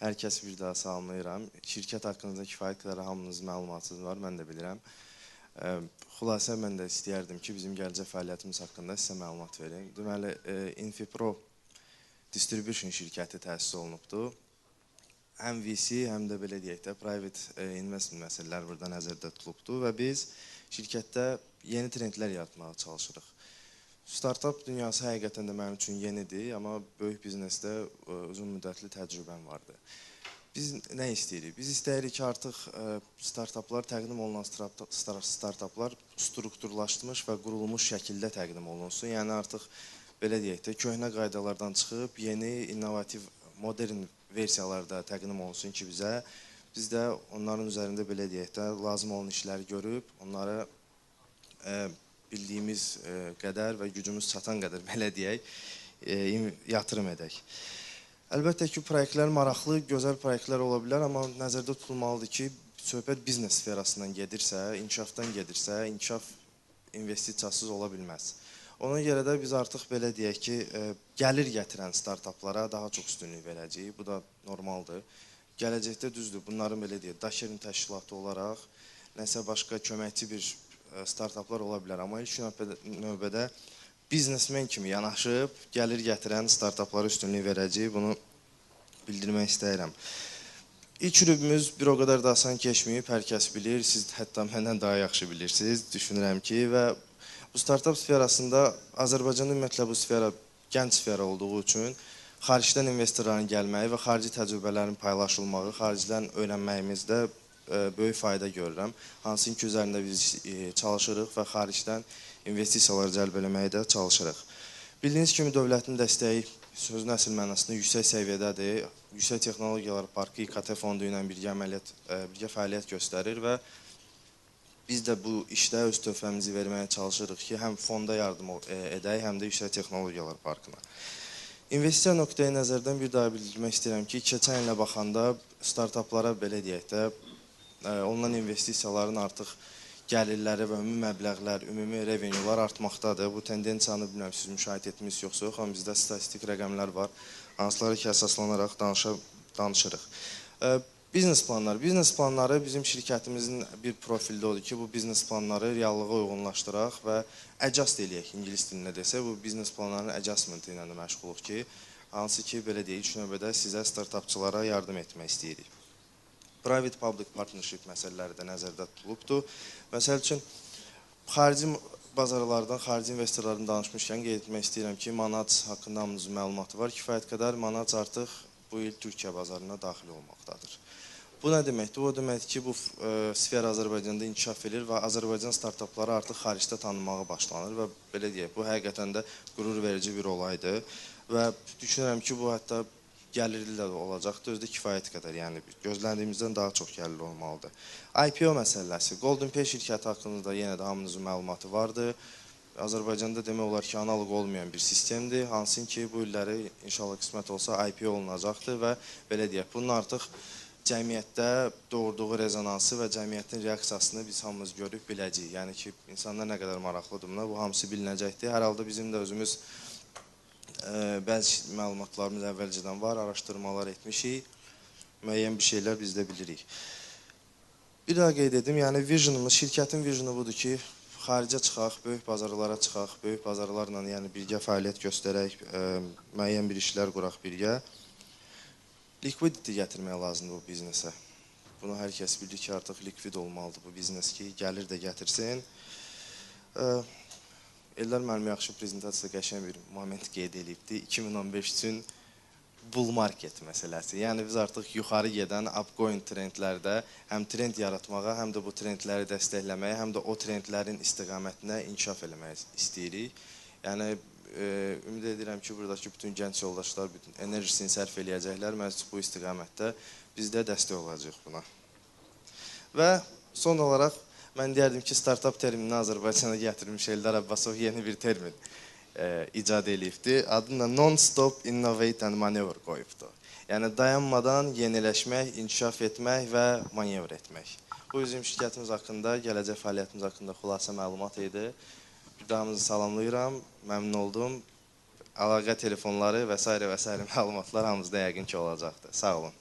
Hər kəsi bir daha salamlayıram. Şirkət haqqında kifayət qədər hamınız məlumatınız var, mən də bilirəm. Xülasə mən də istəyərdim ki, bizim gələcək fəaliyyətimiz haqqında sizə məlumat verim. Deməli, Infipro distribution şirkəti təsis olunubdur. Həm VC, həm də belə deyək də private investment məsələləri burada nəzərdə tutulubdur və biz şirkətdə yeni trendlər yaratmağa çalışırıq. Startup dünyası həqiqətən də mənim üçün yenidir, amma böyük biznesdə ə, uzun müddətli təcrübəm vardı. Biz nə istəyirik? Biz istəyirik ki, artıq ə, startaplar təqdim olunan startaplar strukturlaşmış və qurulmuş şəkildə təqdim olunsun. Yəni artıq belə deyək də köhnə qaydalardan çıxıb yeni, innovativ, modern versiyalarda təqdim olunsun ki, bizə biz də onların üzərində belə deyək də lazım olan işləri görüb, onları ə, bildiyimiz e, qədər və gücümüz çatan qədər belə deyək, e, yatırım edək. Əlbəttə ki, proyektlər maraqlı, gözəl proyektlər ola bilər, amma nəzərdə tutulmalıdır ki, söhbət biznes sferasından gedirsə, inkişafdan gedirsə, inkişaf investisiyasız ola bilməz. Ona görə də biz artıq belə deyək ki, e, gəlir gətirən startaplara daha çox üstünlük verəcəyik. Bu da normaldır. Gələcəkdə düzdür, bunların belə deyək, daşerin təşkilatı olaraq nəsə başqa köməkçi bir startaplar ola bilər, amma ilk növbədə, növbədə biznesmen kimi yanaşıb gəlir gətirən startaplara üstünlük verəcəyik. Bunu bildirmək istəyirəm. İlk rübümüz bir o qədər də asan keçməyib, hər kəs bilir, siz hətta məndən daha yaxşı bilirsiniz, düşünürəm ki, və bu startap sferasında Azərbaycanda ümumiyyətlə bu sfera gənc sfera olduğu üçün xaricdən investorların gəlməyi və xarici təcrübələrin paylaşılmağı, xaricdən öyrənməyimizdə böyük fayda görürəm. Hansı ki, üzərində biz e, çalışırıq və xaricdən investisiyalar cəlb eləməyə də çalışırıq. Bildiyiniz kimi dövlətin dəstəyi sözün əsl mənasında yüksək səviyyədədir. Yüksək Texnologiyalar Parkı İKT fondu ilə birgə əməliyyat e, birgə fəaliyyət göstərir və biz də bu işdə öz töhfəmizi verməyə çalışırıq ki, həm fonda yardım e, edək, həm də Yüksək Texnologiyalar Parkına. İnvestisiya nöqteyi nəzərdən bir daha bildirmək istəyirəm ki, keçən ilə baxanda startaplara belə deyək də olunan investisiyaların artıq gəlirləri və ümumi məbləğlər, ümumi revenuelar artmaqdadır. Bu tendensiyanı bilmirəm siz müşahidə etmisiniz yoxsa yox, amma bizdə statistik rəqəmlər var. Hansıları ki, əsaslanaraq danışa danışırıq. Biznes planları. Biznes planları bizim şirkətimizin bir profildə odur ki, bu biznes planları reallığa uyğunlaşdıraq və adjust eləyək ingilis dilində desə, bu biznes planlarının adjustment ilə də məşğuluq ki, hansı ki, belə deyək, ilk növbədə sizə startapçılara yardım etmək istəyirik private-public partnership məsələləri də nəzərdə tutulubdur. Məsəl üçün, xarici bazarlardan, xarici investorların danışmışkən qeyd etmək istəyirəm ki, Manac haqqında hamınızın məlumatı var. Kifayət qədər Manac artıq bu il Türkiyə bazarına daxil olmaqdadır. Bu nə deməkdir? O deməkdir ki, bu e, sfera Azərbaycanda inkişaf edir və Azərbaycan startapları artıq xaricdə tanınmağa başlanır və belə deyək, bu həqiqətən də qürur verici bir olaydır və düşünürəm ki, bu hətta gəlirli də olacaqdır. Özü də kifayət qədər, yəni gözləndiyimizdən daha çox gəlirli olmalıdır. IPO məsələsi. Golden Pay şirkəti haqqında da yenə də hamınızın məlumatı vardır. Azərbaycanda demək olar ki, analoq olmayan bir sistemdir. Hansı ki, bu illəri inşallah qismət olsa IPO olunacaqdır və belə deyək, bunun artıq cəmiyyətdə doğurduğu rezonansı və cəmiyyətin reaksiyasını biz hamımız görüb biləcəyik. Yəni ki, insanlar nə qədər maraqlıdır buna, bu hamısı bilinəcəkdir. Hər halda bizim də özümüz bəzi məlumatlarımız əvvəlcədən var, araşdırmalar etmişik. Müəyyən bir şeylər biz də bilirik. Bir daha qeyd edim, yəni visionumuz, şirkətin visionu budur ki, xaricə çıxaq, böyük bazarlara çıxaq, böyük bazarlarla yəni birgə fəaliyyət göstərək, ə, müəyyən bir işlər quraq birgə. Liquidity gətirmək lazımdır bu biznesə. Bunu hər kəs bilir ki, artıq likvid olmalıdır bu biznes ki, gəlir də gətirsin. Ə, Eldar müəllim yaxşı prezentasiyada qəşəng bir moment qeyd edibdi. 2015 üçün bull market məsələsi. Yəni biz artıq yuxarı gedən upgoing trendlərdə həm trend yaratmağa, həm də bu trendləri dəstəkləməyə, həm də o trendlərin istiqamətinə inkişaf eləmək istəyirik. Yəni e, ümid edirəm ki, buradakı bütün gənc yoldaşlar bütün enerjisini sərf eləyəcəklər. Məhz bu istiqamətdə biz də dəstək olacağıq buna. Və son olaraq Mən deyərdim ki, startap terminini Azərbaycana gətirmiş Eldar Abbasov yeni bir termin e, icad eləyibdi. Adını non-stop innovate and manevr qoyubdu. Yəni dayanmadan yeniləşmək, inkişaf etmək və manevr etmək. Bu bizim şirkətimiz haqqında, gələcək fəaliyyətimiz haqqında xülasə məlumat idi. Bir daha hamınızı salamlayıram, məmnun oldum. Əlaqə telefonları və s. və s. məlumatlar hamımızda yəqin ki olacaqdır. Sağ olun.